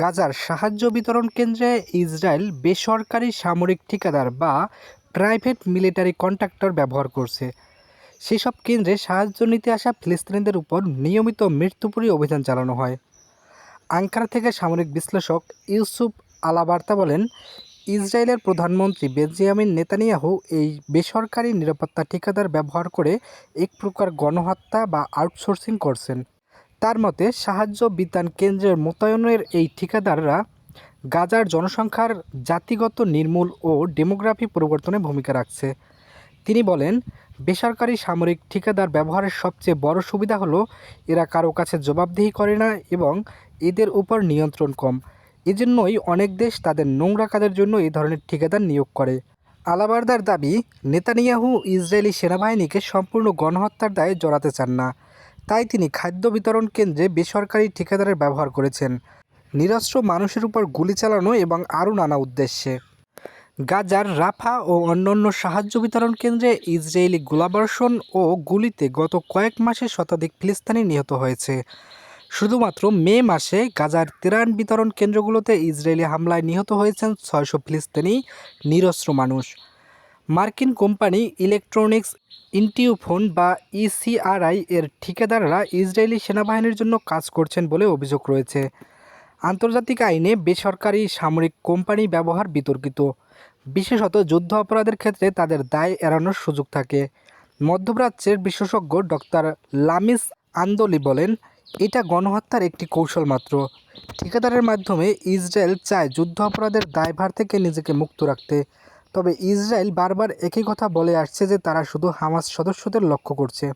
গাজার সাহায্য বিতরণ কেন্দ্রে ইসরায়েল বেসরকারি সামরিক ঠিকাদার বা প্রাইভেট মিলিটারি কন্ট্রাক্টর ব্যবহার করছে। সেসব কেন্দ্রে সাহায্য নিতে আসা ফিলিস্তিনিদের উপর নিয়মিত মৃত্যুপুরী অভিযান চালানো হয়। আঙ্কারা থেকে সামরিক বিশ্লেষক ইউসুফ আলাবার্তা বলেন, ইসরায়েলের প্রধানমন্ত্রী বেঞ্জামিন নেতানিয়াহু এই বেসরকারি নিরাপত্তা ঠিকাদার ব্যবহার করে এক প্রকার গণহত্যা বা আউটসোর্সিং করছেন। তার মতে সাহায্য বিতান কেন্দ্রের মোতায়েনের এই ঠিকাদাররা গাজার জনসংখ্যার জাতিগত নির্মূল ও ডেমোগ্রাফি পরিবর্তনে ভূমিকা রাখছে। তিনি বলেন, বেসরকারি সামরিক ঠিকাদার ব্যবহারের সবচেয়ে বড় সুবিধা হলো, এরা কারও কাছে জবাবদিহি করে না এবং এদের উপর নিয়ন্ত্রণ কম। এজন্যই অনেক দেশ তাদের নোংরা কাজের জন্য এই ধরনের ঠিকাদার নিয়োগ করে। আলাবারদার দাবি, নেতানিয়াহু ইসরায়েলি সেনাবাহিনীকে সম্পূর্ণ গণহত্যার দায়ে জড়াতে চান না। তাই তিনি খাদ্য বিতরণ কেন্দ্রে বেসরকারি ঠিকাদারের ব্যবহার করেছেন। নিরস্ত্র মানুষের উপর গুলি চালানো এবং আরও নানা উদ্দেশ্যে। গাজার রাফা ও অন্যান্য সাহায্য বিতরণ কেন্দ্রে ইসরায়েলি গোলাবর্ষণ ও গুলিতে গত কয়েক মাসে শতাধিক ফিলিস্তিনি নিহত হয়েছে। শুধুমাত্র মে মাসে গাজার ত্রাণ বিতরণ কেন্দ্রগুলোতে ইসরায়েলি হামলায় নিহত হয়েছেন ছয়শো ফিলিস্তিনি নিরস্ত্র মানুষ। মার্কিন কোম্পানি ইলেকট্রনিক্স ইন্টিউফোন বা ইসিআরআই এর ঠিকাদাররা ইসরায়েলি সেনাবাহিনীর জন্য কাজ করছেন বলে অভিযোগ রয়েছে। আন্তর্জাতিক আইনে বেসরকারি সামরিক কোম্পানি ব্যবহার বিতর্কিত। বিশেষত যুদ্ধ অপরাধের ক্ষেত্রে তাদের দায় এড়ানোর সুযোগ থাকে। মধ্যপ্রাচ্যের বিশেষজ্ঞ ডক্টর লামিস আন্দোলি বলেন, এটা গণহত্যার একটি কৌশল মাত্র। ঠিকাদারের মাধ্যমে ইসরায়েল চায় যুদ্ধ অপরাধের দায়ভার থেকে নিজেকে মুক্ত রাখতে। তবে ইসরায়েল বারবার একই কথা বলে আসছে যে তারা শুধু হামাস সদস্যদের লক্ষ্য করছে।